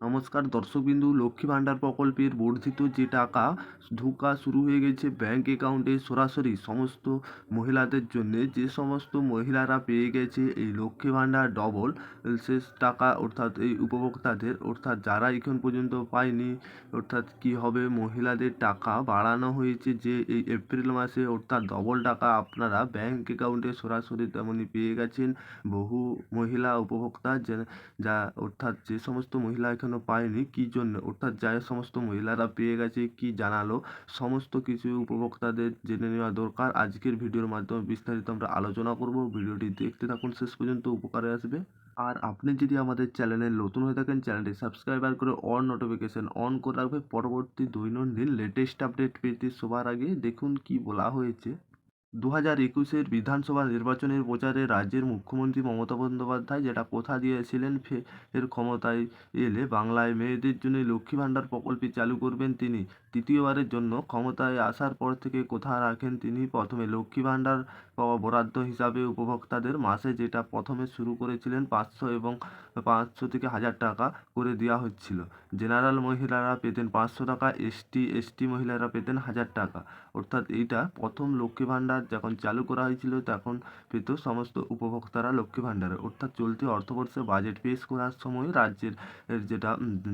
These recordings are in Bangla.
নমস্কার, দর্শকবিন্দু, লক্ষ্মী ভাণ্ডার প্রকল্পের বর্ধিত যে টাকা ঢোকা শুরু হয়ে গেছে ব্যাংক অ্যাকাউন্টে সরাসরি সমস্ত মহিলাদের জন্য, যে সমস্ত মহিলারা পেয়ে গেছে এই লক্ষ্মী ভাণ্ডার ডবল শেষ টাকা অর্থাৎ এই উপভোক্তাদের, অর্থাৎ যারা এখন পর্যন্ত পায়নি, অর্থাৎ কী হবে, মহিলাদের টাকা বাড়ানো হয়েছে যে এই এপ্রিল মাসে, অর্থাৎ ডবল টাকা আপনারা ব্যাংক অ্যাকাউন্টে সরাসরি তেমনই পেয়ে গেছেন। বহু মহিলা উপভোক্তা যা অর্থাৎ যে সমস্ত মহিলা এখনও পায়নি, কী জন্য? অর্থাৎ যে সমস্ত মহিলারা পেয়ে গেছে, কি জানালো? সমস্ত কিছু উপভোক্তাদের জেনে নেওয়া দরকার। আজকের ভিডিওর মাধ্যমে বিস্তারিত আমরা আলোচনা করব। ভিডিওটি দেখতে থাকুন, শেষ পর্যন্ত উপকারে আসবে। আর আপনি যদি আমাদের চ্যানেলে নতুন হয়ে থাকেন, চ্যানেলটি সাবস্ক্রাইবার করে অন নোটিফিকেশন অন করে রাখবে। পরবর্তী দৈনন্দিন লেটেস্ট আপডেট পেতে সবার আগে দেখুন কি বলা হয়েছে। দু হাজার একুশের বিধানসভা নির্বাচনের প্রচারে রাজ্যের মুখ্যমন্ত্রী মমতা বন্দ্যোপাধ্যায় যেটা কথা দিয়েছিলেন ফের ক্ষমতায় এলে বাংলায় মেয়েদের জন্য লক্ষ্মী ভাণ্ডার প্রকল্পে চালু করবেন তিনি। তৃতীয়বারের জন্য ক্ষমতায় আসার পর থেকে কথা রাখেন তিনি? প্রথমে লক্ষ্মী ভাণ্ডার পাওয়া বরাদ্দ হিসাবে উপভোক্তাদের মাসে যেটা প্রথমে শুরু করেছিলেন পাঁচশো এবং পাঁচশো থেকে হাজার টাকা করে দেওয়া হচ্ছিল। জেনারেল মহিলারা পেতেন পাঁচশো টাকা এসটি এসটি মহিলারা পেতেন হাজার টাকা। অর্থাৎ এইটা প্রথম লক্ষ্মী ভাণ্ডার যখন চালু করা হয়েছিল, তখন পেত সমস্ত উপভোক্তারা লক্ষ্মী ভাণ্ডারে। অর্থাৎ চলতি অর্থবর্ষে বাজেট পেশ করার সময় রাজ্যের যেটা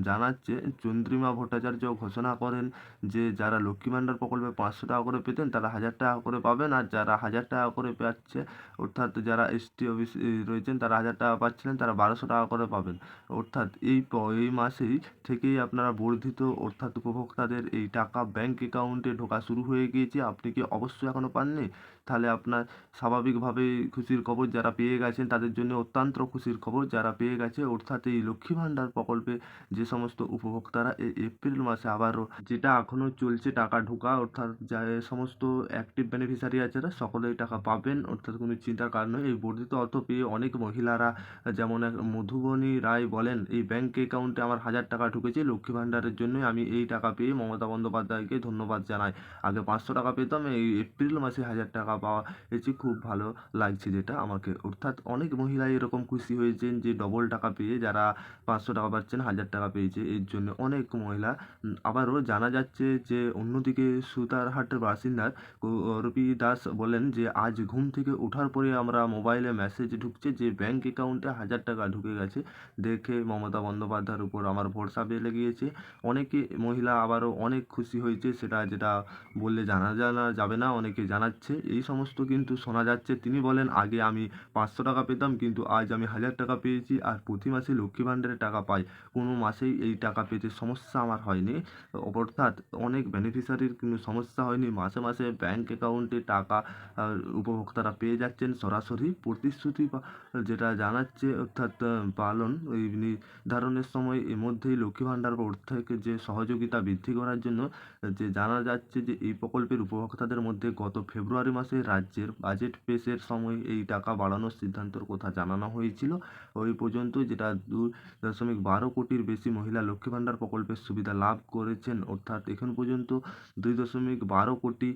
জানাচ্ছে চন্দ্রিমা ভট্টাচার্য ঘোষণা করেন যে যারা লক্ষ্মী ভাণ্ডার প্রকল্পে পাঁচশো টাকা করে পেতেন তারা হাজার টাকা করে পাবেন। আর যারা হাজার টাকা করে পাচ্ছে, অর্থাৎ যারা এসটি অফিস রয়েছেন তারা হাজার টাকা পাচ্ছিলেন, তারা বারোশো টাকা করে পাবেন। অর্থাৎ এই এই মাসেই থেকেই আপনারা বর্ধিত, অর্থাৎ উপভোক্তাদের এই টাকা ব্যাংক অ্যাকাউন্টে ঢোকা শুরু হয়ে গিয়েছে। আপনি কি অবশ্যই এখনও পাননি? তাহলে আপনার স্বাভাবিকভাবেই খুশির খবর যারা পেয়ে গেছেন তাদের জন্য অত্যন্ত খুশির খবর যারা পেয়ে গেছে। অর্থাৎ এই লক্ষ্মী ভাণ্ডার প্রকল্পে যে সমস্ত উপভোক্তারা এই এপ্রিল মাসে আবারও যেটা এখনও চলছে টাকা ঢোকা, অর্থাৎ যা সমস্ত অ্যাক্টিভ বেনিফিশিয়ারি আছে তারা সকলেই টাকা পাবেন, অর্থাৎ কোনো চিন্তার কারণ নয় এই বর্ধিত অর্থ পেয়ে অনেক মহিলারা, যেমন মধুবনী রায় বলেন, এই ব্যাংক অ্যাকাউন্টে আমার হাজার টাকা ঢুকেছে, লক্ষ্মী ভাণ্ডারের জন্যই আমি এই টাকা পেয়ে মমতা বন্দ্যোপাধ্যায়কে ধন্যবাদ জানাই। আগে পাঁচশো টাকা পেতাম, এই এপ্রিল মাসে হাজার টাকা পাওয়া এসে খুব ভালো লাগছে যেটা আমাকে। অর্থাৎ অনেক মহিলা এরকম খুশি হয়েছেন যে ডবল টাকা পেয়ে যারা পাঁচশো টাকা পাচ্ছেন, হাজার টাকা পেয়েছে, এর জন্য অনেক মহিলা আবারও জানা যাচ্ছে যে অন্যদিকে সুতারহাটের বাসিন্দা রবি দাস বলেন যে, আজ ঘুম থেকে ওঠার পরে আমরা মোবাইলে মেসেজ ঢুকছে যে, ব্যাংক অ্যাকাউন্টে হাজার টাকা ঢুকে গেছে। দেখে মমতা বন্দ্যোপাধ্যায়ের উপর আমার ভরসা বেড়ে গিয়েছে। অনেকে মহিলা আবারও অনেক খুশি হয়েছে, সেটা যেটা বললে জানা জানা যাবে না, অনেকে জানাচ্ছে। এই সমস্ত কিন্তু শোনা যাচ্ছে। তিনি বলেন, আগে আমি পাঁচশো টাকা পেতাম, কিন্তু আজ আমি হাজার টাকা পেয়েছি আর প্রতি মাসে লক্ষ্মী ভাণ্ডারে টাকা পাই। কোনো মাসেই এই টাকা পেতে সমস্যা আমার হয়নি। অর্থাৎ অনেক বেনিফিশিয়ারির সমস্যা হয়নি। মাসে মাসে ব্যাংক অ্যাকাউন্টে টাকা উপভোক্তারা পেয়ে যাচ্ছেন। সরাসরি প্রতিশ্রুতি যেটা জানাচ্ছে অর্থাৎ পালন এই নির্ধারণের সময় এর মধ্যেই লক্ষ্মী ভাণ্ডার থেকে যে সহযোগিতা বৃদ্ধি করার জন্য, যে জানা যাচ্ছে যে এই প্রকল্পের উপভোক্তাদের মধ্যে গত ফেব্রুয়ারি মাসে রাজ্যের বাজেট পেশের সময় এই টাকা বাড়ানোর সিদ্ধান্তের কথা জানানো হয়েছিল। ওই পর্যন্ত যেটা দু দশমিক বারো কোটির বেশি মহিলা লক্ষ্মী ভাণ্ডার প্রকল্পের সুবিধা লাভ করেছেন। অর্থাৎ এখন পর্যন্ত দুই দশমিক বারো কোটি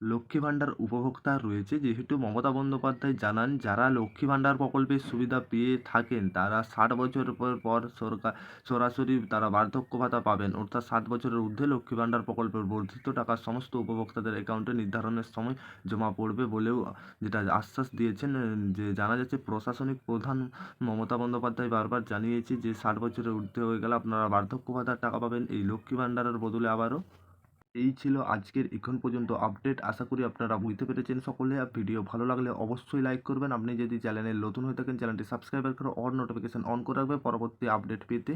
লক্ষ্মী ভাণ্ডার উপভোক্তা রয়েছে। যেহেতু মমতা বন্দ্যোপাধ্যায় জানান, যারা লক্ষ্মী ভাণ্ডার প্রকল্পের সুবিধা পেয়ে থাকেন, তারা ষাট বছর পর পর সরকার, সরাসরি তারা বার্ধক্য ভাতা পাবেন। অর্থাৎ সাত বছরের ঊর্ধ্বে লক্ষ্মী ভাণ্ডার প্রকল্পের বর্ধিত টাকা সমস্ত উপভোক্তাদের অ্যাকাউন্টে নির্ধারণের সময় জমা পড়বে বলেও যেটা আশ্বাস দিয়েছেন, যে জানা যাচ্ছে প্রশাসনিক প্রধান মমতা বন্দ্যোপাধ্যায় বারবার জানিয়েছে যে ষাট বছরের ঊর্ধ্বে হয়ে গেলে আপনারা বার্ধক্য ভাতার টাকা পাবেন। এই লক্ষ্মী ভাণ্ডারের বদলে আবারও এই ছিল আজকের এখন পর্যন্ত আপডেট আশা করি আপনারা বুঝতে পেরেছেন সকলে। ভিডিও ভালো লাগলে অবশ্যই লাইক করবেন। আপনি যদি চ্যানেলে নতুন হয়ে থাকেন চ্যানেলটি সাবস্ক্রাইব করে অল নোটিফিকেশন অন করে রাখবে পরবর্তী আপডেট পেতে